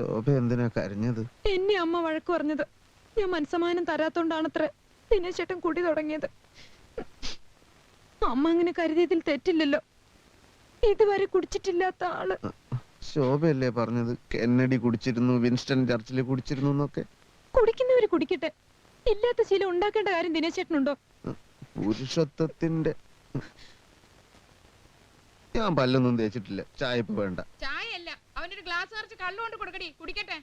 ശോഭ എന്തിനാ കരഞ്ഞത്? എന്നെ അമ്മ വഴക്ക് പറഞ്ഞത്. ഞാൻ മനസ്സമാനം തരാത്തോണ്ടാണത്ര. ദിനേശ് ചേട്ടൻ കുടി തുടങ്ങിയത്. അമ്മ അങ്ങനെ കരുതിയതിൽ തെറ്റില്ലല്ലോ. ഇതുവരെ കുടിച്ചിട്ടില്ലാത്ത ആൾ. ശോഭയല്ലേ പറഞ്ഞത്? കെന്നഡി കുടിച്ചിരുന്നു വിൻസ്റ്റൺ ചർച്ചിൽ കുടിച്ചിരുന്നു എന്നൊക്കെ. കുടിക്കുന്നവര് കുടിക്കട്ടെ. ഇല്ലാത്ത ശീലം ഉണ്ടാക്കേണ്ട കാര്യം ദിനേശ് ചേട്ടനുണ്ടോ? പുരുഷത്വത്തിന്റെ ഞാൻ പല്ലൊന്നും തേച്ചിട്ടില്ല. ചായ ഇപ്പൊ വേണ്ട അവനൊരു ഗ്ലാസ് നിറച്ച് കള്ളുകൊണ്ട് കൊടുക്കടി. കുടിക്കട്ടെ.